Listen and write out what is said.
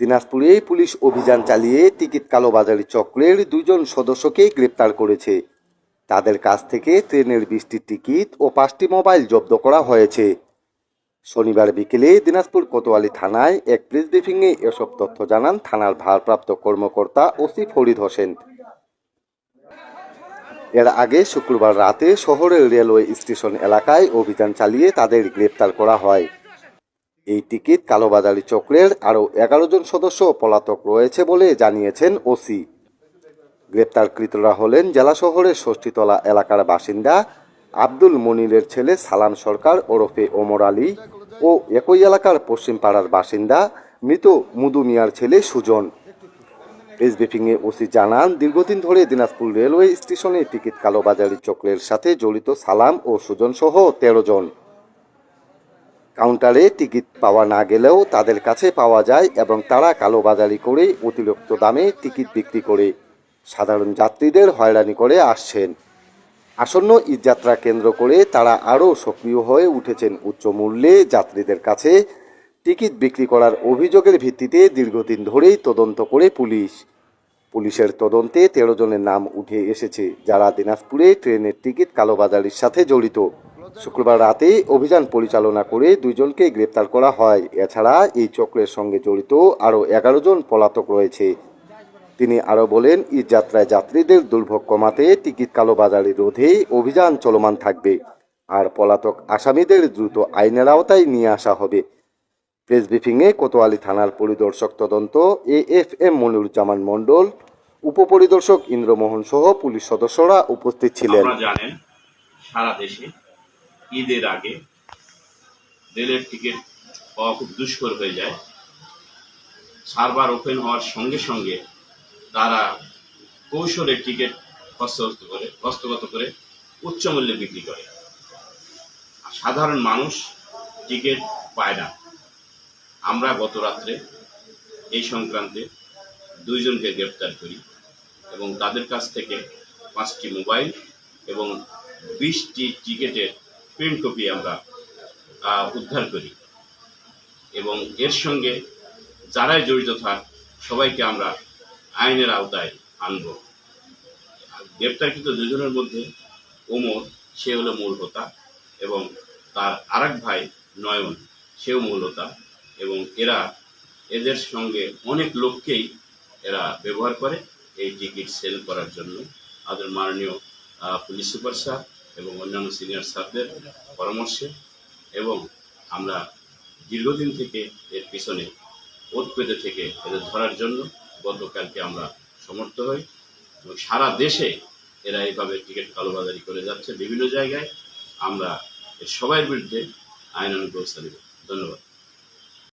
দিনাজপুরে পুলিশ অভিযান চালিয়ে টিকিট কালোবাজারি চক্রের দুজন সদস্যকে গ্রেপ্তার করেছে। তাদের কাছ থেকে ট্রেনের বিশটি টিকিট ও পাঁচটি মোবাইল জব্দ করা হয়েছে। শনিবার বিকেলে দিনাজপুর কোতোয়ালি থানায় এক প্রেস ব্রিফিংয়ে এসব তথ্য জানান থানার ভারপ্রাপ্ত কর্মকর্তা ওসি ফরিদ হোসেন। এর আগে শুক্রবার রাতে শহরের রেলওয়ে স্টেশন এলাকায় অভিযান চালিয়ে তাদের গ্রেপ্তার করা হয়। এই টিকিট কালোবাজারি চক্রের আরও এগারো জন সদস্য পলাতক রয়েছে বলে জানিয়েছেন ওসি। গ্রেপ্তারকৃতরা হলেন জেলা শহরের ষষ্ঠীতলা এলাকার বাসিন্দা আব্দুল মনিরের ছেলে সালাম সরকার ওরফে ওমর আলী ও একই এলাকার পশ্চিম পাড়ার বাসিন্দা মৃত মুদু মিয়ার ছেলে সুজন। ব্রিফিংয়ে ওসি জানান, দীর্ঘদিন ধরে দিনাজপুর রেলওয়ে স্টেশনে টিকিট কালোবাজারি চক্রের সাথে জড়িত সালাম ও সুজন সহ তেরো জন। কাউন্টারে টিকিট পাওয়া না গেলেও তাদের কাছে পাওয়া যায় এবং তারা কালোবাজারি করে অতিরিক্ত দামে টিকিট বিক্রি করে। সাধারণ যাত্রীদের হয়রানি করে আসছেন। আসন্ন ঈদযাত্রা কেন্দ্র করে তারা আরও সক্রিয় হয়ে উঠেছেন উচ্চ মূল্যে যাত্রীদের কাছে টিকিট বিক্রি করার অভিযোগের ভিত্তিতে দীর্ঘদিন ধরেই তদন্ত করে পুলিশ। পুলিশের তদন্তে তেরো জনের নাম উঠে এসেছে, যারা দিনাজপুরে ট্রেনের টিকিট কালোবাজারির সাথে জড়িত। শুক্রবার রাতে অভিযান পরিচালনা করে দুইজনকে গ্রেপ্তার করা হয়। এছাড়া এই চক্রের সঙ্গে জড়িত আরও এগারো জন পলাতক রয়েছে। তিনি আরও বলেন ঈদযাত্রায় যাত্রীদের দুর্ভোগ কমাতে টিকিট কালোবাজারি রোধে অভিযান চলমান থাকবে। আর পলাতক আসামিদের দ্রুত আইনের আওতায় নিয়ে আসা হবে। প্রেস ব্রিফিংয়ে কোতোয়ালি থানার পরিদর্শক তদন্ত A F M Moniruzzaman Mondal, উপপরিদর্শক ইন্দ্রমোহন সহ পুলিশ সদস্যরা উপস্থিত ছিলেন। সারা দেশে ঈদের আগে রেলের টিকিট পাওয়া খুব দুষ্কর হয়ে যায়। সার্ভার ওপেন হওয়ার সঙ্গে সঙ্গে তারা কৌশলে টিকিট হস্তগত করে হস্তগত করে উচ্চ মূল্যে বিক্রি করে। আর সাধারণ মানুষ টিকিট পায় না। আমরা গত রাত্রে এই সংক্রান্তে দুইজনকে গ্রেপ্তার করি এবং তাদের কাছ থেকে পাঁচটি মোবাইল এবং বিশটি টিকেটের প্রিন্ট কপি আমরা উদ্ধার করি। এবং এর সঙ্গে যারাই জড়িত থাক, সবাইকে আমরা আইনের আওতায় আনব। গ্রেপ্তারকৃত দুজনের মধ্যে ওমর, সে হলো মূল হোতা, এবং তার আরেক ভাই নয়ন, সেও মূল হোতা, এবং এরা এদের সঙ্গে অনেক লোককেই এরা ব্যবহার করে এই টিকিট সেল করার জন্য। আমাদের মাননীয় পুলিশ সুপার স্যার এবং অন্যান্য সিনিয়র স্যারদের পরামর্শে এবং আমরা দীর্ঘদিন থেকে এর পিছনে ওত পেতে থেকে এদের ধরার জন্য গতকালকে আমরা সমর্থ হই এবং সারা দেশে এরা এইভাবে টিকিট কালোবাজারি করে যাচ্ছে বিভিন্ন জায়গায়। আমরা সবার বিরুদ্ধে আইন অনুব্যবস্থা নেব ধন্যবাদ।